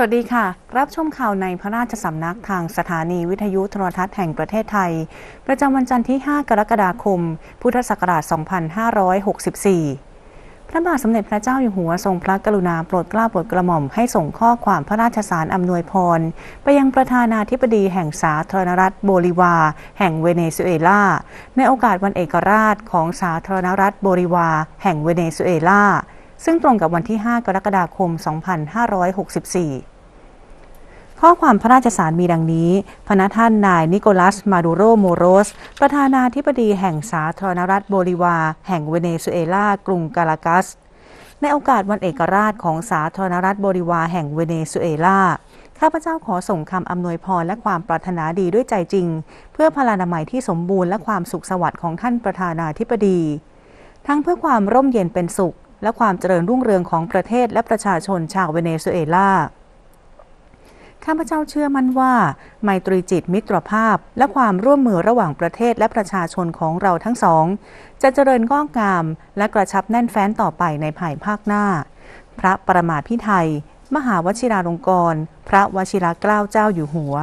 สวัสดีค่ะ รับชมข่าวในพระราชสำนักทางสถานีวิทยุโทรทัศน์แห่งประเทศไทย ประจำวันจันทร์ที่ 5 กรกฎาคม พุทธศักราช 2564 พระบาทสมเด็จพระเจ้าอยู่หัวทรงพระกรุณาโปรดเกล้าโปรดกระหม่อมให้ส่งข้อความพระราชสารอำนวยพร ไปยังประธานาธิบดีแห่งสาธารณรัฐโบลิวา แห่งเวเนซุเอลา ในโอกาสวันเอกราชของสาธารณรัฐโบลิวา แห่งเวเนซุเอลา ซึ่งตรงกับวันที่ 5 กรกฎาคม 2564 ข้อความพระราชสารมีดังนี้พระท่านนายนิโคลัส มาดูโรโมโรส ประธานาธิบดีแห่งสาธารณรัฐโบลิวา แห่งเวเนซุเอลา กรุงกาลากัส ในโอกาสวันเอกราชของสาธารณรัฐโบลิวา แห่งเวเนซุเอลาข้าพเจ้าขอส่งคำอำนวยพรและความปรารถนาดีด้วยใจจริง เพื่อพลานามัยที่สมบูรณ์และความสุขสวัสดิ์ของท่านประธานาธิบดี ทั้งเพื่อความร่มเย็นเป็นสุข และความเจริญรุ่งเรืองของประเทศและประชาชนชาวเวเนซุเอลาข้าพเจ้าเชื่อมั่นว่า ไมตรีจิตมิตรภาพ และความร่วมมือระหว่างประเทศและประชาชนของเราทั้งสอง จะเจริญก้องงาม และกระชับแน่นแฟ้นต่อไปในภายภาคหน้า พระประมาพิไทย มหาวชิราลงกรณ์พระวชิรเกล้าเจ้าอยู่หัว